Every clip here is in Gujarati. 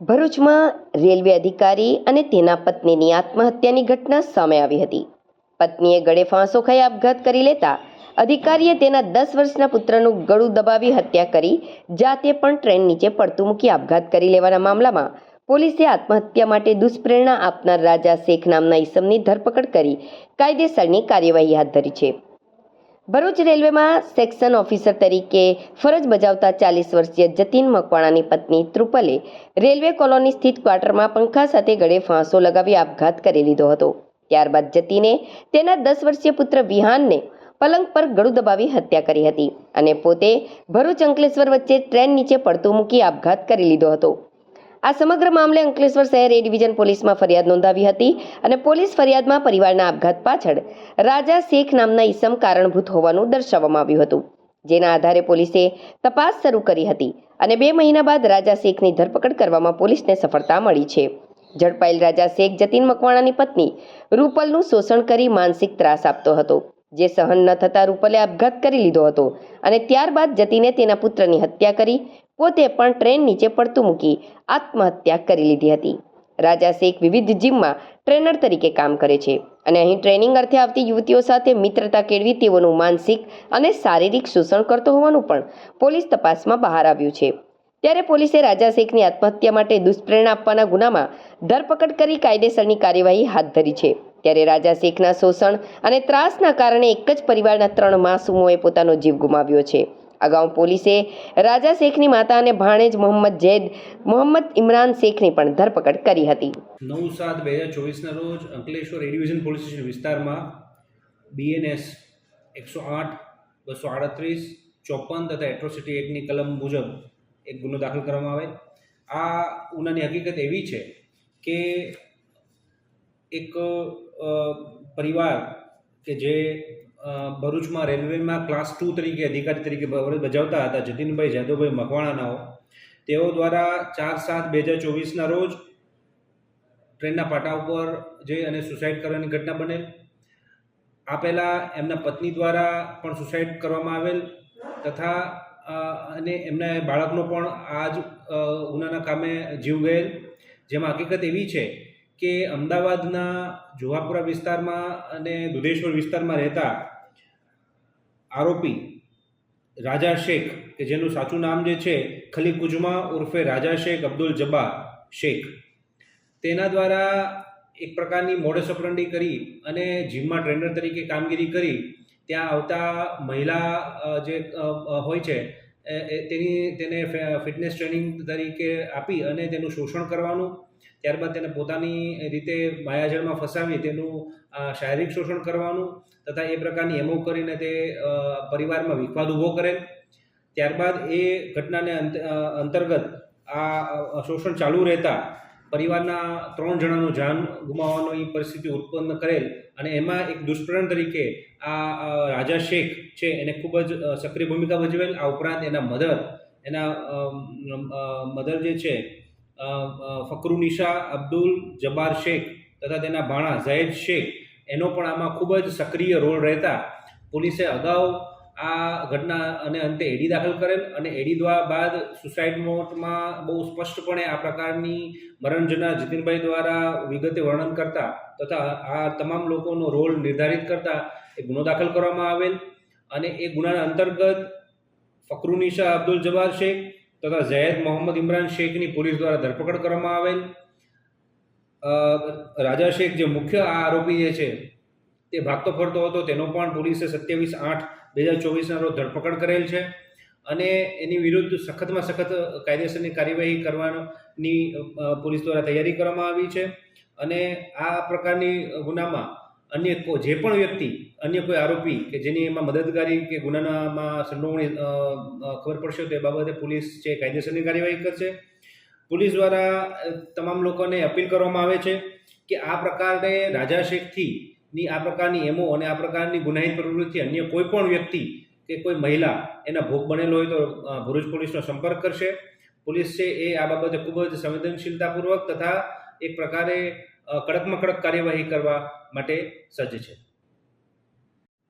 ભરૂચમાં રેલવે અધિકારી અને તેના પત્નીની આત્મહત્યાની ઘટના સામે આવી હતી. પત્નીએ ગળે ફાંસો ખાઈ આપઘાત કરી લેતા અધિકારીએ તેના દસ વર્ષના પુત્રનું ગળું દબાવી હત્યા કરી, જાતે પણ ટ્રેન નીચે પડતું મૂકી આપઘાત કરી લેવાના મામલામાં પોલીસે આત્મહત્યા માટે દુષ્પ્રેરણા આપનાર રાજા શેખ નામના ઈસમની ધરપકડ કરી કાયદેસરની કાર્યવાહી હાથ ધરી છે. ભરૂચ રેલવેમાં સેક્શન ઓફિસર તરીકે ફરજ બજાવતા ચાલીસ વર્ષીય જતીન મકવાણાની પત્ની ત્રુપલે રેલવે કોલોની સ્થિત ક્વાર્ટરમાં પંખા સાથે ગળે ફાંસો લગાવી આપઘાત કરી લીધો હતો. ત્યારબાદ જતીને તેના દસ વર્ષીય પુત્ર વિહાનને પલંગ પર ગળું દબાવી હત્યા કરી હતી અને પોતે ભરૂચ અંકલેશ્વર વચ્ચે ટ્રેન નીચે પડતું મૂકી આપઘાત કરી લીધો હતો. આ સમગ્ર મામલે અંકલેશ્વર શહેર એ ડિવિઝન પોલીસમાં ફરિયાદ નોંધાવી હતી અને પોલીસ ફરિયાદમાં પરિવારના આપઘાત પાછળ રાજા શેખ નામના ઈસમ કારણભૂત હોવાનું દર્શાવવામાં આવ્યું હતું. જેના આધારે પોલીસે તપાસ શરૂ કરી હતી અને બે મહિના બાદ રાજા શેખની ધરપકડ કરવામાં પોલીસને સફળતા મળી છે. ઝડપાયેલ રાજા શેખ જતીન મકવાણાની પત્ની રૂપલનું શોષણ કરી માનસિક ત્રાસ આપતો હતો. જે સહન ન થતાં રૂપલે આપઘાત કરી લીધો હતો અને ત્યારબાદ જતીને તેના પુત્રની હત્યા કરી, પોતે પણ ટ્રેન નીચે પડતું મૂકી આત્મહત્યા કરી લીધી હતી. રાજા શેખ વિવિધ જીમમાં ટ્રેનર તરીકે કામ કરે છે અને અહીં ટ્રેનિંગ અર્થે આવતી યુવતીઓ સાથે મિત્રતા કેળવી તેઓનું માનસિક અને શારીરિક શોષણ કરતો હોવાનું પણ પોલીસ તપાસમાં બહાર આવ્યું છે. ત્યારે પોલીસે રાજા શેખની આત્મહત્યા માટે દુષ્પ્રેરણા આપવાના ગુનામાં ધરપકડ કરી કાયદેસરની કાર્યવાહી હાથ ધરી છે. ત્યારે રાજા શેખના શોષણ અને ત્રાસના કારણે એક જ પરિવારના ત્રણ માસૂમોએ પોતાનો જીવ ગુમાવ્યો છે. અગાઉ પોલીસે રાજા શેખની માતા અને ભાણેજ મોહમ્મદ જૈદ, મોહમ્મદ ઇમરાન શેખની પણ ધરપકડ કરી હતી. નવ સાત બે હજાર ચોવીસના રોજ અંકલેશ્વર એ પોલીસ સ્ટેશન વિસ્તારમાં બીએનએસ એકસો આઠ, બસો આડત્રીસ, ચોપન તથા એટ્રોસિટી એક્ટની કલમ મુજબ એક ગુનો દાખલ કરવામાં આવે આ ગુનાની હકીકત એવી છે કે એક પરિવાર કે જે ભરૂચમાં રેલવેમાં ક્લાસ ટુ તરીકે અધિકારી તરીકે ફરજ બજાવતા હતા, જતીનભાઈ જાદવભાઈ મકવાણાનાઓ. તેઓ દ્વારા ચાર સાત બે હજાર ચોવીસના રોજ ટ્રેનના પાટા ઉપર જઈ અને સુસાઇડ કરવાની ઘટના બનેલ. આ પહેલાં એમના પત્ની દ્વારા પણ સુસાઇડ કરવામાં આવેલ તથા અને એમના બાળકનો પણ આ જ ગુનાના કામે જીવ ગયેલ. જેમાં હકીકત એવી છે કે અમદાવાદના જુહાપુરા વિસ્તારમાં અને દુધેશ્વર વિસ્તારમાં રહેતા આરોપી રાજા શેખ, કે જેનું સાચું નામ જે છે ખલી કુજમા ઉર્ફે રાજા શેખ અબ્દુલ જબ્બા શેખ. તેના દ્વારા એક પ્રકારની મોડસ ઓપરંડી કરી અને જીમમાં ટ્રેનર તરીકે કામગીરી કરી. ત્યાં આવતા મહિલા જે હોય છે તેની, તેને ફિટનેસ ટ્રેનિંગ તરીકે આપી અને તેનું શોષણ કરવાનું ત્યારબાદ તેને પોતાની રીતે માયાજળમાં ફસાવી તેનું શારીરિક શોષણ કરવાનું તથા એ પ્રકારની એમો કરીને તે પરિવારમાં વિખવાદ ઊભો કરે. ત્યારબાદ એ ઘટનાને અંતર્ગત આ શોષણ ચાલુ રહેતા પરિવારના ત્રણ જણાનું જાન ગુમાવવાની પરિસ્થિતિ ઉત્પન્ન કરેલ અને એમાં એક દુષ્પ્રણ તરીકે આ રાજા શેખ છે એને ખૂબ જ સક્રિય ભૂમિકા ભજવેલ. આ ઉપરાંત એના મધર એના મધર જે છે ફકરુનિશા અબ્દુલ જબાર શેખ તથા તેના ભાણા ઝૈદ શેખ, એનો પણ આમાં ખૂબ જ સક્રિય રોલ રહેતા પોલીસે અગાઉ આ ઘટના અને અંતે એડી દાખલ કરેલ અને એડી દ્વારા બાદ સુસાઇડ નોટમાં બહુ સ્પષ્ટપણે આ પ્રકારની મરણજના જીતિનભાઈ દ્વારા વિગતે વર્ણન કરતા તથા આ તમામ લોકોનો રોલ નિર્ધારિત કરતા એ ગુનો દાખલ કરવામાં આવેલ અને એ ગુનાના અંતર્ગત ફકરુનિશા અબ્દુલ જબાર શેખ તથા ઝૈદ મોહમ્મદ ઇમરાન શેખની પોલીસ દ્વારા ધરપકડ કરવામાં આવેલ. રાજા શેખ જે મુખ્ય આ આરોપી જે છે, તે ભાગતો ફરતો હતો. તેનો પણ પોલીસે સત્યાવીસ આઠ બે હજાર ચોવીસના રોજ ધરપકડ કરેલ છે અને એની વિરુદ્ધ સખતમાં સખત કાયદેસરની કાર્યવાહી કરવાની પોલીસ દ્વારા તૈયારી કરવામાં આવી છે. અને આ પ્રકારની ગુનામાં અન્ય જે પણ વ્યક્તિ, અન્ય કોઈ આરોપી કે જેની એમાં મદદગારી કે ગુનાનામાં સંડોવણી ખબર પડશે તો એ બાબતે પોલીસ છે કાયદેસરની કાર્યવાહી કરશે. પોલીસ દ્વારા તમામ લોકોને અપીલ કરવામાં આવે છે કે આ પ્રકારે રાજા શેખથી ની આ પ્રકારની એમો અને આ પ્રકારની ગુનાહિત પ્રવૃત્તિ અન્ય કોઈ પણ વ્યક્તિ કે કોઈ મહિલા એના ભોગ બનેલો હોય તો ભરૂચ પોલીસનો સંપર્ક કરશે. પોલીસ છે એ આ બાબતે ખૂબ જ સંવેદનશીલતાપૂર્વક તથા એક પ્રકારે કડકમાં કડક કાર્યવાહી કરવા માટે સજ્જ છે.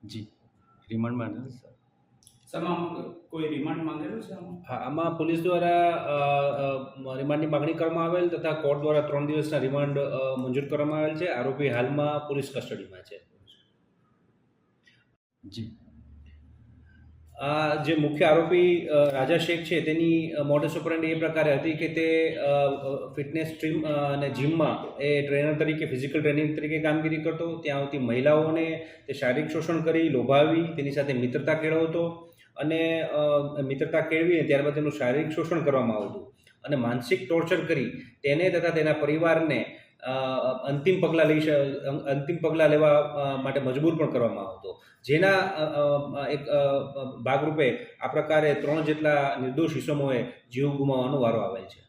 જી. રિમાન્ડમાં નથી સર? કોઈ રિમાન્ડ માંગેલું છે હા આમાં પોલીસ દ્વારા રિમાન્ડની માગણી કરવામાં આવેલ તથા કોર્ટ દ્વારા ત્રણ દિવસના રિમાન્ડ મંજૂર કરવામાં આવેલ છે. આરોપી હાલમાં પોલીસ કસ્ટડીમાં છે. જી. આ જે મુખ્ય આરોપી રાજા શેખ છે, તેની મોડસ ઓપરેન્ડી એ પ્રકારે હતી કે તે ફિટનેસ સ્ટ્રીમ અને જીમમાં એ ટ્રેનર તરીકે ફિઝિકલ ટ્રેનિંગ તરીકે કામગીરી કરતો. ત્યાં આવતી મહિલાઓને તે શારીરિક શોષણ કરી લોભાવી તેની સાથે મિત્રતા કેળવતો અને મિત્રતા કેળવીને ત્યારબાદ તેનું શારીરિક શોષણ કરવામાં આવતું અને માનસિક ટોર્ચર કરી. તેને તથા તેના પરિવારને અંતિમ પગલાં લઈ અંતિમ પગલાં લેવા માટે મજબૂર પણ કરવામાં આવતો. જેના એક ભાગરૂપે આ પ્રકારે ત્રણ જેટલા નિર્દોષ ઇસમોએ જીવ ગુમાવવાનો વારો આવેલ છે.